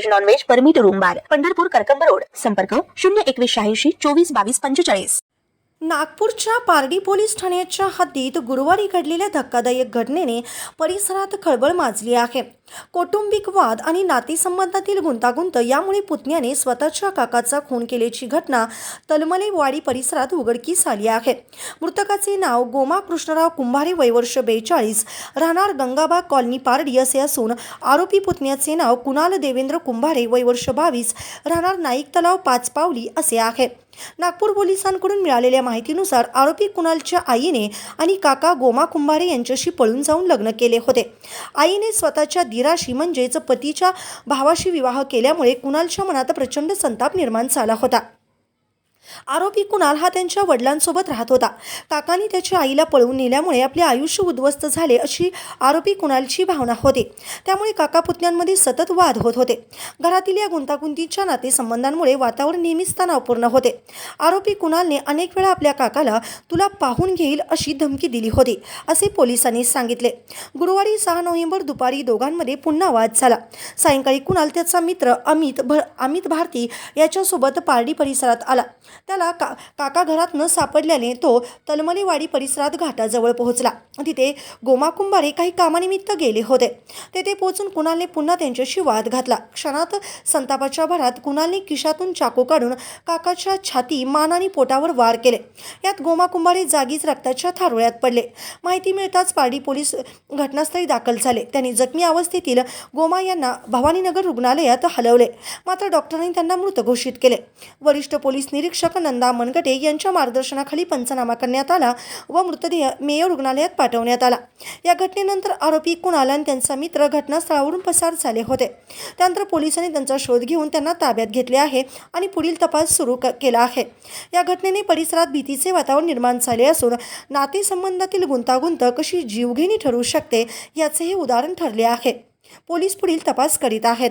veg non veg permit room bar Pandharpur Karkamb road. संपर्क शून्य एकवीस शहाऐंशी चोवीस बावीस पंचेचाळीस. नागपूरच्या पारडी पोलीस ठाण्याच्या हद्दीत गुरुवारी घडलेल्या धक्कादायक घटनेने परिसरात खळबळ माजली आहे. कौटुंबिक वाद आणि नातेसंबंधातील गुंतागुंत यामुळे पुतण्याने स्वतःच्या काकाचा खून केल्याची घटना तलमलेवाडी परिसरात उघडकीस आली आहे. मृतकाचे नाव गोमा कृष्णराव कुंभारे वयवर्ष बेचाळीस राहणार गंगाबाग कॉलनी पारडी असे असून आरोपी पुतण्याचे नाव कुणाल देवेंद्र कुंभारे वयवर्ष बावीस राहणार नाईक तलाव पाच पावली असे आहे. नागपूर पोलिसांकडून मिळालेल्या माहितीनुसार आरोपी कुणालच्या आईने आणि काका गोमा कुंभारे यांच्याशी पळून जाऊन लग्न केले होते. आईने स्वतःच्या दिराशी म्हणजेच पतीच्या भावाशी विवाह केल्यामुळे कुणालच्या मनात प्रचंड संताप निर्माण झाला होता. आरोपी कुणाल हा त्यांच्या वडिलांसोबत राहत होता. काकांनी त्याच्या आईला पळवून नेल्यामुळे आपले आयुष्य उद्ध्वस्त झाले अशी आरोपी कुणालची भावना होती. त्यामुळे काका पुतण्यांमध्ये सतत वाद होत होते. घरातील या गुंतागुंतीच्या नातेसंबंधांमुळे वातावरण नेहमीच तणावपूर्ण होते. आरोपी कुणालने अनेक वेळा आपल्या काकाला तुला पाहून घेईल अशी धमकी दिली होती असे पोलिसांनी सांगितले. गुरुवारी सहा नोव्हेंबर दुपारी दोघांमध्ये पुन्हा वाद झाला. सायंकाळी कुणाल त्याचा मित्र अमित भ अमित भारती याच्यासोबत पारडी परिसरात आला. त्याला का काका घरात न सापडल्याने तो तलमलेवाडी परिसरात घाटाजवळ पोहोचला. तिथे गोमाकुंभारे काही कामानिमित्त गेले होते. तेथे पोहोचून कुणालने पुन्हा त्यांच्याशी वाद घातला. क्षणात संतापाच्या भरात कुणालने खिशातून चाकू काढून काकाच्या छाती मान आणि पोटावर वार केले. यात गोमाकुंभारे जागीच रक्ताच्या थारोळ्यात पडले. माहिती मिळताच पारडी पोलीस घटनास्थळी दाखल झाले. त्यांनी जखमी अवस्थेतील गोमा यांना भवानीनगर रुग्णालयात हलवले. मात्र डॉक्टरांनी त्यांना मृत घोषित केले. वरिष्ठ पोलीस निरीक्षक नंदा मनगटे यांच्या मार्गदर्शनाखाली पंचनामा करण्यात आला व मृतदेह मेयो रुग्णालयात पाठवण्यात आला. या घटनेनंतर आरोपी कुणाल आणि त्यांचा मित्र घटनास्थळावरून पसार झाले होते. त्यानंतर पोलिसांनी त्यांचा शोध घेऊन त्यांना ताब्यात घेतले आहे आणि पुढील तपास सुरू क- केला आहे. या घटनेने परिसरात भीतीचे वातावरण निर्माण झाले असून नातेसंबंधातील गुंतागुंत कशी जीवघेणी ठरू शकते याचे हे उदाहरण ठरले आहे. पोलीस पुढील तपास करीत आहेत.